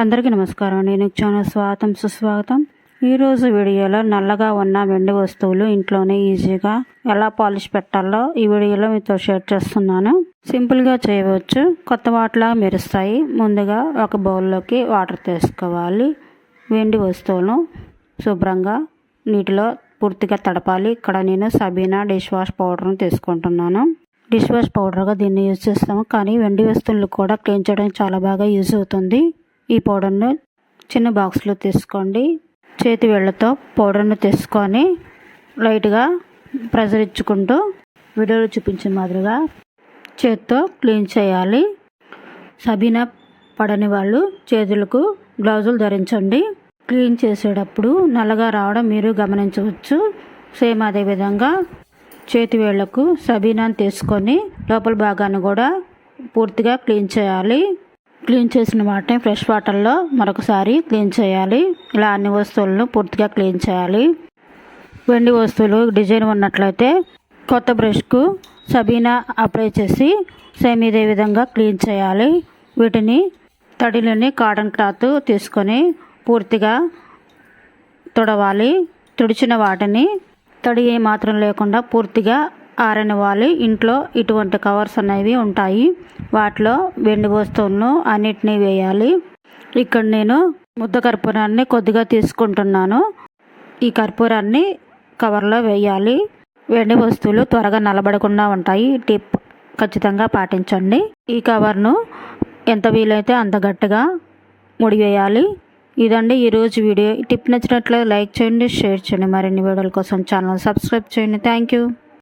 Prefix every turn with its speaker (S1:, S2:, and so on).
S1: అందరికీ నమస్కారం. నేను ఛానల్ స్వాగతం సుస్వాగతం. ఈరోజు వీడియోలో నల్లగా ఉన్న వెండి వస్తువులు ఇంట్లోనే ఈజీగా ఎలా పాలిష్ పెట్టాలో ఈ వీడియోలో మీతో షేర్ చేస్తున్నాను. సింపుల్గా చేయవచ్చు. కొత్త వాటిలా మెరుస్తాయి. ముందుగా ఒక బౌల్లోకి వాటర్ తీసుకోవాలి. వెండి వస్తువులను శుభ్రంగా నీటిలో పూర్తిగా తడపాలి. ఇక్కడ నేను సబీనా డిష్ వాష్ పౌడర్ను తీసుకుంటున్నాను. డిష్ వాష్ పౌడర్గా దీన్ని యూజ్ చేస్తాము. కానీ వెండి వస్తువులు కూడా క్లీన్ చేయడానికి చాలా బాగా యూజ్ అవుతుంది. ఈ పౌడర్ను చిన్న బాక్స్లో తీసుకోండి. చేతి వేళ్ళతో పౌడర్ను తీసుకొని లైట్గా ప్రెజర్ ఇచ్చుకుంటూ వీడియోలో చూపించిన మాదిరిగా చేతితో క్లీన్ చేయాలి. సబీనా పడని వాళ్ళు చేతులకు గ్లౌజులు ధరించండి. క్లీన్ చేసేటప్పుడు నల్లగా రావడం మీరు గమనించవచ్చు. సేమ్ అదే విధంగా చేతి వేళ్ళకు సబీనాను తీసుకొని లోపల భాగాన్ని కూడా పూర్తిగా క్లీన్ చేయాలి. క్లీన్ చేసిన వాటిని ఫ్రెష్ వాటర్లో మరొకసారి క్లీన్ చేయాలి. ఇలా అన్ని వస్తువులను పూర్తిగా క్లీన్ చేయాలి. వెండి వస్తువులు డిజైన్ ఉన్నట్లయితే కొత్త బ్రష్కు సబీనా అప్లై చేసి సేమ్ ఇదే విధంగా క్లీన్ చేయాలి. వీటిని తడిలోని కాటన్ క్లాత్ తీసుకొని పూర్తిగా తుడవాలి. తుడిచిన వాటిని తడి ఏ మాత్రం లేకుండా పూర్తిగా ఆరనివ్వాలి ఇంట్లో ఇటువంటి కవర్స్ అనేవి ఉంటాయి. వాటిలో వెండి వస్తువులను అన్నిటినీ వేయాలి. ఇక్కడ నేను ముద్ద కర్పూరాన్ని కొద్దిగా తీసుకుంటున్నాను. ఈ కర్పూరాన్ని కవర్లో వేయాలి. వెండి వస్తువులు త్వరగా నలబడకుండా ఉంటాయి. టిప్ ఖచ్చితంగా పాటించండి. ఈ కవర్ను ఎంత వీలైతే అంత గట్టిగా ముడివేయాలి ఇదండి ఈరోజు వీడియో. టిప్ నచ్చినట్లయితే లైక్ చేయండి షేర్ చేయండి. మరిన్ని వీడియోల కోసం ఛానల్ సబ్స్క్రైబ్ చేయండి. Thank you.